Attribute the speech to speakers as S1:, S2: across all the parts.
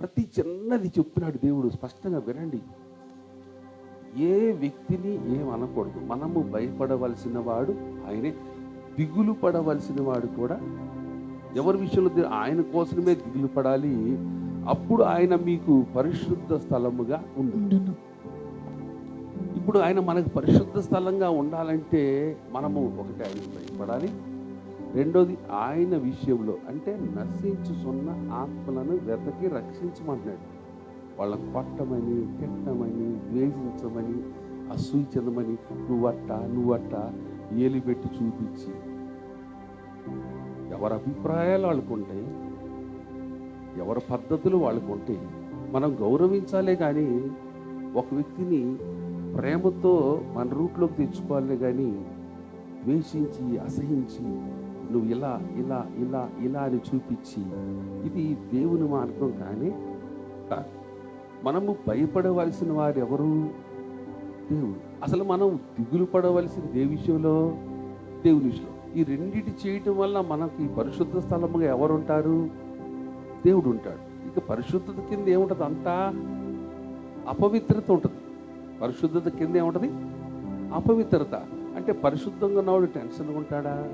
S1: ప్రతి చిన్నది చెప్తున్నాడు దేవుడు స్పష్టంగా వినండి. ఏ వ్యక్తిని ఏం అనకూడదు. మనము భయపడవలసిన వాడు ఆయనే. దిగులు పడవలసిన వాడు కూడా ఎవరి విషయంలో ఆయన కోసమే దిగులు పడాలి. అప్పుడు ఆయన మీకు పరిశుద్ధ స్థలముగా ఉండు.
S2: ఉండును.
S1: ఇప్పుడు ఆయన మనకు పరిశుద్ధ స్థలంగా ఉండాలంటే మనము ఒకటి ఆయన భయపడాలి. రెండోది ఆయన విషయంలో అంటే నశించుచున్న ఆత్మలను వెతకి రక్షించమంటున్నాడు. వాళ్ళని కొట్టమని తిట్టమని ద్వేషించమని అసూచనమని నువ్వట్ట నువ్వట్ట ఏలిపెట్టి చూపించి. ఎవరి అభిప్రాయాలు వాళ్ళకు ఉంటాయి ఎవరి పద్ధతులు వాళ్ళకు ఉంటాయి మనం గౌరవించాలే కానీ ఒక వ్యక్తిని ప్రేమతో మన రూట్లోకి తెచ్చుకోవాలి కానీ ద్వేషించి అసహించి నువ్వు ఇలా ఇలా ఇలా ఇలా అని చూపించి ఇది దేవుని మార్గం కానీ కాదు. మనము భయపడవలసిన వారు ఎవరు దేవుడు. అసలు మనం దిగులు పడవలసిన ఏ విషయంలో? దేవుని విషయంలో. ఈ రెండిటి చేయటం వల్ల మనకి పరిశుద్ధ స్థలముగా ఎవరు ఉంటారు దేవుడు ఉంటాడు ఇక పరిశుద్ధత కింద ఏముంటుంది అంతా? అపవిత్రత ఉంటుంది. పరిశుద్ధత కింద ఏముంటుంది? అపవిత్రత. అంటే పరిశుద్ధంగా ఉన్నవాడు టెన్షన్గా ఉంటాడా?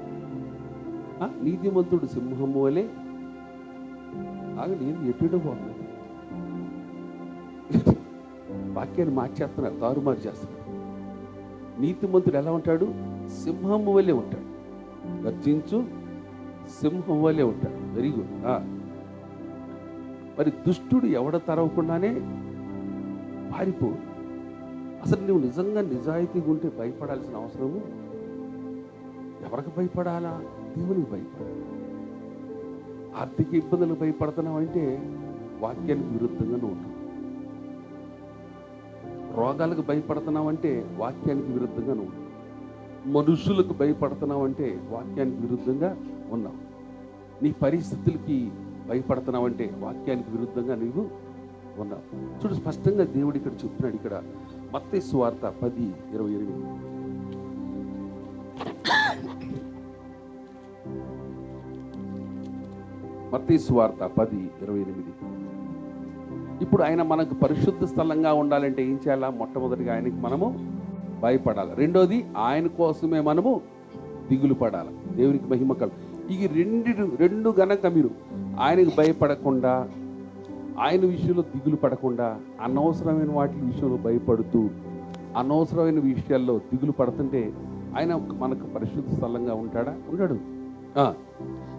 S1: నీతిమంతుడు సింహము వలె. ఆగ నేను ఎటుడో బాగుంది వాక్యాన్ని మార్చేస్తున్నారు తారుమారు చేస్తున్నారు. నీతిమంతుడు ఎలా ఉంటాడు? సింహము వలె ఉంటాడు. గర్జించు సింహం వలె ఉంటాడు. వెరీ గుడ్ మరి దుష్టుడు ఎవడ తరవకుండానే పారిపో అసలు నువ్వు నిజంగా నిజాయితీగా ఉంటే భయపడాల్సిన అవసరము ఎవరికి భయపడాలా? దేవునికి భయపడాలి ఆర్థిక ఇబ్బందులకు భయపడుతున్నావు అంటే వాక్యానికి విరుద్ధంగా నువ్వు ఉంటావు రోగాలకు భయపడుతున్నావు అంటే వాక్యానికి విరుద్ధంగా నువ్వు ఉంటావు మనుషులకు భయపడుతున్నావు అంటే వాక్యానికి విరుద్ధంగా ఉన్నావు. నీ పరిస్థితులకి భయపడుతున్నావు అంటే వాక్యానికి విరుద్ధంగా నీవు ఉన్నావు. చూడు స్పష్టంగా దేవుడు ఇక్కడ చెప్తున్నాడు ఇక్కడ. మత్తయి సువార్త పది ఇరవై ఎనిమిది. మత్తయి సువార్త పది ఇరవై ఎనిమిది. ఇప్పుడు ఆయన మనకు పరిశుద్ధ స్థలంగా ఉండాలంటే ఏం చేయాలా? మొట్టమొదటిగా ఆయనకి మనము భయపడాలి. రెండోది ఆయన కోసమే మనము దిగులు పడాలి. దేవునికి మహిమ కలు. ఈ రెండు రెండు గనక మీరు ఆయనకు భయపడకుండా ఆయన విషయంలో దిగులు పడకుండా అనవసరమైన వాటి విషయంలో భయపడుతూ అనవసరమైన విషయాల్లో దిగులు పడుతుంటే ఆయన మనకు పరిశుద్ధ స్థలంగా ఉంటాడా? ఉంటాడు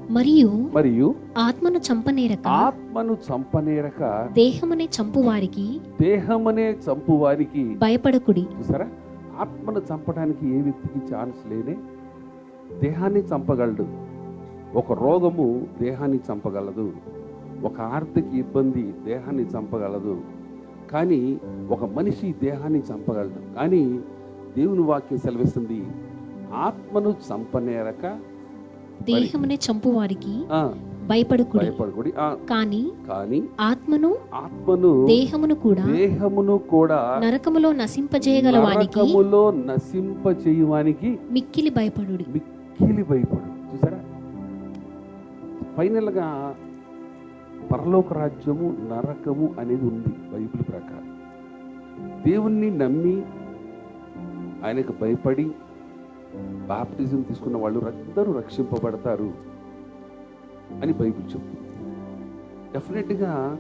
S2: మరియు
S1: మరియు
S2: ఆత్మను చంపనేరక
S1: ఆత్మను చంపనేరక
S2: దేహమునే చంపువారికి
S1: దేహమనే చంపు వారికి
S2: భయపడకుడి.
S1: చూసారా? ఆత్మను చంపడానికి ఏ వ్యక్తికి ఛాన్స్ లేనే దేహాన్ని చంపగలడు. ఒక రోగము దేహాన్ని చంపగలదు. ఒక ఆర్థిక ఇబ్బంది దేహాన్ని చంపగలదు. కానీ ఒక మనిషి దేహాన్ని చంపగలడు. కానీ దేవుని వాక్యం సెలవిస్తుంది ఆత్మను చంపనేరక
S2: దేహమునే చంపువారికి
S1: ఆ,
S2: భయపడకుడి.
S1: భయపడకూడి. ఆ,
S2: కానీ
S1: కానీ
S2: ఆత్మను
S1: ఆత్మను
S2: దేహమును కూడా
S1: దేహమును కూడా
S2: నరకములో నశింపజేయగల వానికి
S1: నరకములో నశింప చేయువానికి
S2: మిక్కిలి భయపడుడి.
S1: మిక్కిలి భయపడు. చూసారా? ఫైనల్గా పరలోక రాజ్యము నరకము అనేది ఉంది బైబిల్ ప్రకారం. దేవుణ్ణి నమ్మి ఆయనకు భయపడి బాప్టిజం తీసుకున్న వాళ్ళు అందరూ రక్షింపబడతారు అని బైబిల్ చెప్తుంది. డెఫినెట్గా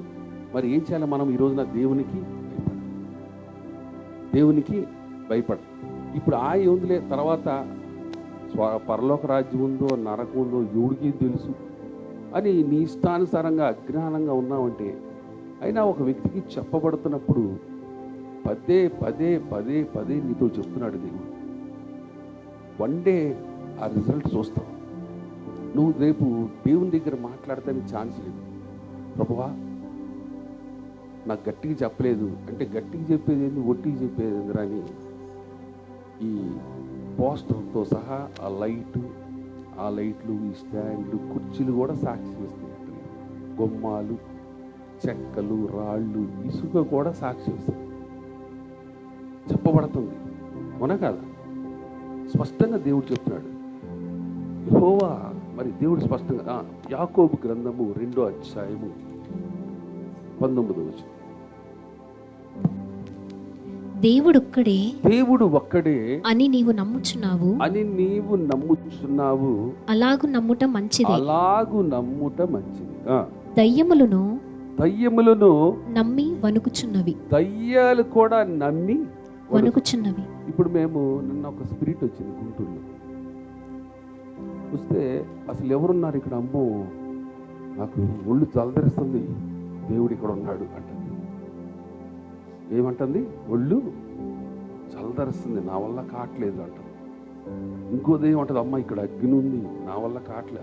S1: మరి ఏం చేయాలి మనం ఈ రోజున దేవునికి దేవునికి భయపడ ఇప్పుడు ఆ ఉందిలే తర్వాత పరలోక రాజ్యం ఉందో నరకం ఉందో ఎవడికి తెలుసు? అని నీ ఇష్టానుసారంగా అజ్ఞానంగా ఉన్నావంటే అయినా ఒక వ్యక్తికి చెప్పబడుతున్నప్పుడు పదే పదే పదే పదే నీతో చెప్తున్నాడు దేవుడు. వన్ డే ఆ రిజల్ట్ చూస్తావు నువ్వు రేపు దేవుని దగ్గర మాట్లాడతానికి ఛాన్స్ లేదు. ప్రభువా నాకు గట్టిగా చెప్పలేదు. అంటే గట్టిగా చెప్పేది ఏంది? ఒట్టిగా చెప్పేది ఏందిరా అని ఈ పోస్టర్తో సహా ఆ లైట్ ఆ లైట్లు ఈ స్టాండ్లు కుర్చీలు కూడా సాక్షి వస్తాయి గొమ్మాలు చెక్కలు రాళ్ళు ఇసుక కూడా సాక్షి వస్తాయి చెప్పబడుతుంది. అవునా కాదా? స్పష్టంగా దేవుడు చెప్తున్నాడు. యెహోవా మరి దేవుడు స్పష్టంగా యాకోబు గ్రంథము రెండో అధ్యాయము పంతొమ్మిది వచ్చి
S2: దేవుడొక్కడే
S1: దేవుడు ఒక్కడే
S2: అని నీవు నమ్ముచున్నావు?
S1: అని నీవు నమ్ముచున్నావు.
S2: అలాగు నమ్ముట మంచిది.
S1: అలాగు నమ్ముట మంచిది.
S2: దయ్యములను
S1: దయ్యములను
S2: నమ్మి వణుకుచున్నవి.
S1: దయ్యాలు కూడా నమ్మి వణుకు-
S2: వణుకుచున్నవి.
S1: ఇప్పుడు మేము నిన్న ఒక స్పిరిట్ వచ్చింది గుంటూరులో. వస్తే అసలు ఎవరున్నారు ఇక్కడ? అమ్మో నాకు ఒళ్ళు చలదరిస్తుంది దేవుడు ఇక్కడ ఉన్నాడు అంటుంది. ఏమంటుంది? ఒళ్ళు చలదరిస్తుంది నా వల్ల కావట్లేదు అంటుంది. ఇంకో దెయ్యం అంటుంది అమ్మ ఇక్కడ అగ్ని ఉంది నా వల్ల కావట్లే.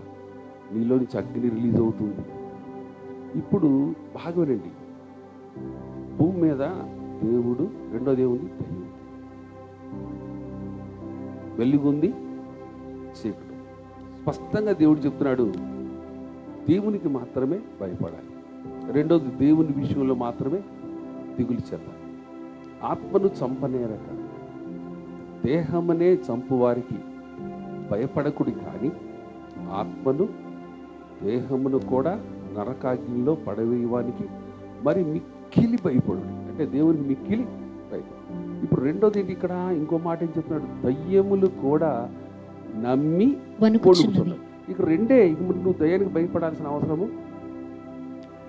S1: నీలో నుంచి అగ్ని రిలీజ్ అవుతుంది. ఇప్పుడు బాగా వినండి భూమి మీద దేవుడు రెండో ఏముంది దయ్యం. వెలుగుంది చీకటి. స్పష్టంగా దేవుడు చెప్తున్నాడు దేవునికి మాత్రమే భయపడాలి. రెండోది దేవుని విషయంలో మాత్రమే దిగులు చెందాలి ఆత్మను చంపనేరక దేహమనే చంపువారికి భయపడకుడి కానీ ఆత్మను దేహమును కూడా నరకాగ్నిలో పడవేయవానికి మరి మిక్కిలి భయపడు అంటే దేవునికి మిక్కిలి భయపడు ఇప్పుడు రెండోది ఏంటి ఇక్కడ? ఇంకో మాట ఏం చెప్తున్నాడు? దయ్యములు కూడా నమ్మి వణుకుతున్నాయి ఇక రెండే. ఇక నువ్వు దయ్యానికి భయపడాల్సిన అవసరము.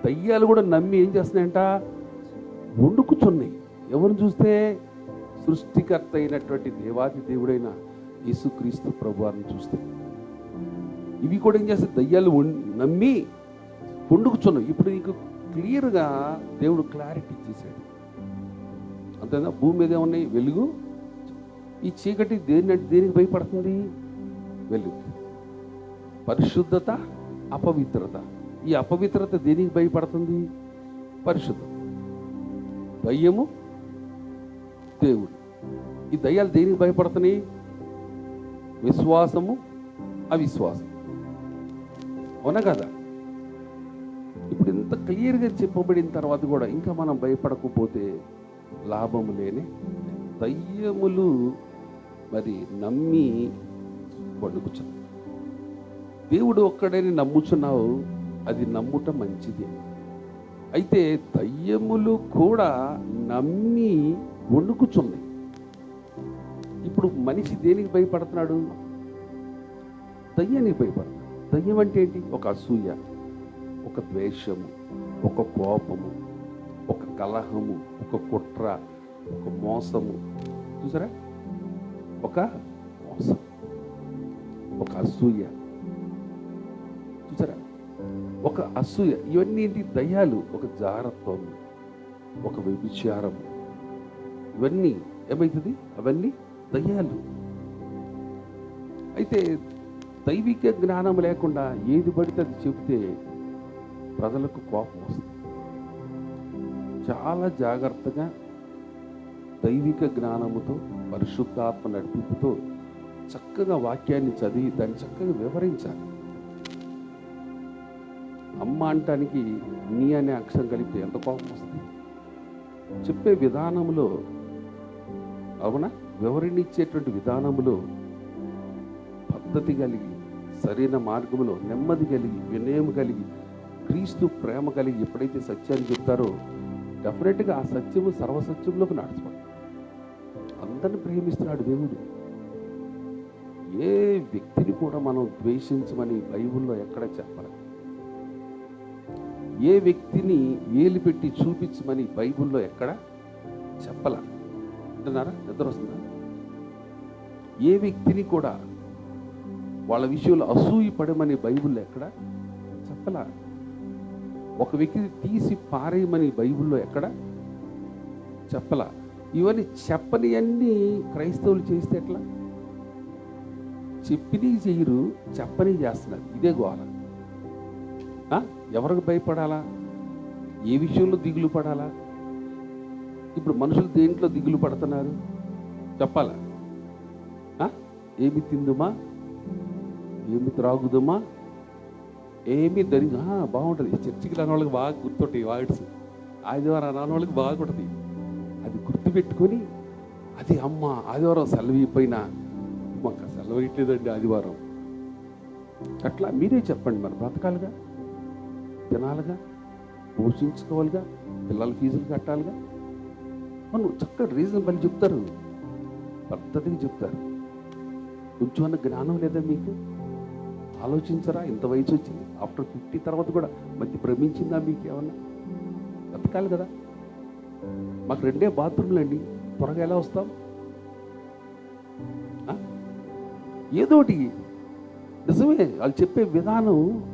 S1: దయ్యాలు కూడా నమ్మి ఏం చేస్తున్నాయంట? వండుకుచున్నాయి ఎవరిని చూస్తే? సృష్టికర్త అయినటువంటి దేవాది దేవుడైన యేసుక్రీస్తు ప్రభువారిని చూస్తే. ఇవి కూడా ఏం చేస్తాయి? దయ్యాలు నమ్మి వండుకుచున్నాయి ఇప్పుడు నీకు క్లియర్గా దేవుడు క్లారిటీ ఇచ్చేసాడు. అంతేనా భూమి మీద ఉన్నాయి వెలుగు. ఈ చీకటి దేని దేనికి భయపడుతుంది? వెలుగు. పరిశుద్ధత అపవిత్రత. ఈ అపవిత్రత దేనికి భయపడుతుంది? పరిశుద్ధత. దయ్యము దేవుడు. ఈ దయ్యాలు దేనికి భయపడుతున్నాయి? విశ్వాసము అవిశ్వాసం. అవునా కదా? ఇప్పుడు ఇంత క్లియర్గా చెప్పబడిన తర్వాత కూడా ఇంకా మనం భయపడకపోతే లాభము లేని దయ్యములు మరి నమ్మి పండుకుచున్నావు దేవుడు ఒక్కడని నమ్ముచున్నావు అది నమ్ముట మంచిది. అయితే దయ్యములు కూడా నమ్మి వణుకుచుంది. ఇప్పుడు మనిషి దేనికి భయపడుతున్నాడు? దయ్యానికి భయపడుతున్నాడు. దయ్యం అంటే ఏంటి? ఒక అసూయ ఒక ద్వేషము ఒక కోపము. కలహము ఒక కుట్ర ఒక మోసము. చూసారా? ఒక మోసం ఒక అసూయ. చూసారా? ఒక అసూయ. ఇవన్నీ ఏంటి? దయ్యాలు. ఒక జారత్వం ఒక వ్యభిచారం. ఇవన్నీ ఏమవుతుంది అవన్నీ దయ్యాలు. అయితే దైవిక జ్ఞానం లేకుండా ఏది పడితే అది చెబితే ప్రజలకు కోపం వస్తుంది. చాలా జాగ్రత్తగా దైవిక జ్ఞానముతో పరిశుద్ధాత్మ నడిపింపుతో చక్కగా వాక్యాన్ని చదివి దాన్ని చక్కగా వివరించాలి. అమ్మ అంటానికి నీ అనే అక్షరం కలిపితే ఎంత కోపం వస్తుంది? చెప్పే విధానంలో అవునా? వివరణిచ్చేటువంటి విధానంలో పద్ధతి కలిగి సరైన మార్గంలో నెమ్మది కలిగి వినయం కలిగి క్రీస్తు ప్రేమ కలిగి ఎప్పుడైతే సత్యాన్ని చెప్తారో డెఫినెట్గా ఆ సత్యము సర్వసత్యంలోకి నడుచుకోండి అందరిని ప్రేమిస్తున్నాడు దేవుడు. ఏ వ్యక్తిని కూడా మనం ద్వేషించమని బైబిల్లో ఎక్కడ చెప్పలేదు ఏ వ్యక్తిని ఏలి పెట్టి చూపించమని బైబిల్లో ఎక్కడ చెప్పల. అంటున్నారా నిద్ర వస్తుందా? ఏ వ్యక్తిని కూడా వాళ్ళ విషయంలో అసూయ పడమని బైబిల్లో ఎక్కడ చెప్పలా. ఒక వ్యక్తిని తీసి పారేయమని బైబిల్లో ఎక్కడ చెప్పలా. ఇవన్నీ చెప్పని అన్నీ క్రైస్తవులు చేస్తే ఎట్లా? చెప్పిని చేయరు చెప్పని చేస్తున్నారు. ఇదే గోల. ఆ? ఎవరికి భయపడాలా? ఏ విషయంలో దిగులు పడాలా? ఇప్పుడు మనుషులు దేంట్లో దిగులు పడుతున్నారు? చెప్పాలా? ఆ? ఏమి తిందుమా? ఏమి త్రాగుదుమా? ఏమీ దరి బాగుంటుంది. చర్చికి రాని వాళ్ళకి బాగా గుర్తుంటాయి వాయిడ్స్. ఆదివారం రాని వాళ్ళకి బాగుంటుంది అది గుర్తుపెట్టుకొని అది అమ్మ ఆదివారం సెలవు అయిపోయినా మాకు సెలవు ఇట్లేదండి ఆదివారం. అట్లా మీరే చెప్పండి మరి బ్రతకాలిగా? తినాలిగా? పోషించుకోవాలిగా? పిల్లల ఫీజులు కట్టాలిగా? మనం చక్కగా రీజనబుల్ చెప్తారు. పద్ధతిగా చెప్తారు. కొంచెం జ్ఞానం లేదా మీకు? ఆలోచించరా? ఇంత వయసు వచ్చింది. ఆఫ్టర్ ఫిఫ్టీ తర్వాత కూడా మధ్య భ్రమించిందా మీకు ఏమన్నా? బతకాలి కదా. మాకు రెండే బాత్రూమ్లు అండి. త్వరగా ఎలా వస్తాం? ఏదో ఏదోటి నిజమే వాళ్ళు చెప్పే విధానం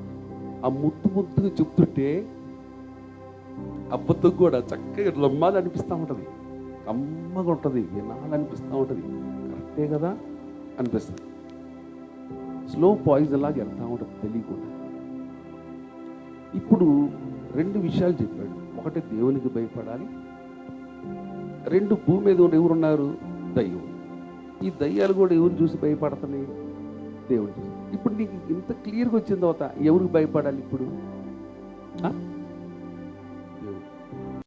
S1: ఆ ముద్దు ముద్దుగా చెప్తుంటే అబ్బతో కూడా చక్కగా లమ్మాలి అనిపిస్తూ ఉంటుంది. కమ్మగా ఉంటుంది. వినాలనిపిస్తూ ఉంటుంది. కరెక్టే కదా? అనిపిస్తుంది. స్లో పాయిజన్ లాగా వెళ్తూ ఉంటుంది తెలియకుండా. ఇప్పుడు రెండు విషయాలు చెప్పాడు. ఒకటి దేవునికి భయపడాలి. రెండు భూమి మీద ఉన్న ఎవరున్నారు? దయ్యం ఈ దయ్యాలు కూడా ఎవరు చూసి భయపడుతున్నాయి దేవుని చూసి. ఇప్పుడు నీకు ఇంత క్లియర్గా వచ్చిన తర్వాత ఎవరికి భయపడాలి ఇప్పుడు?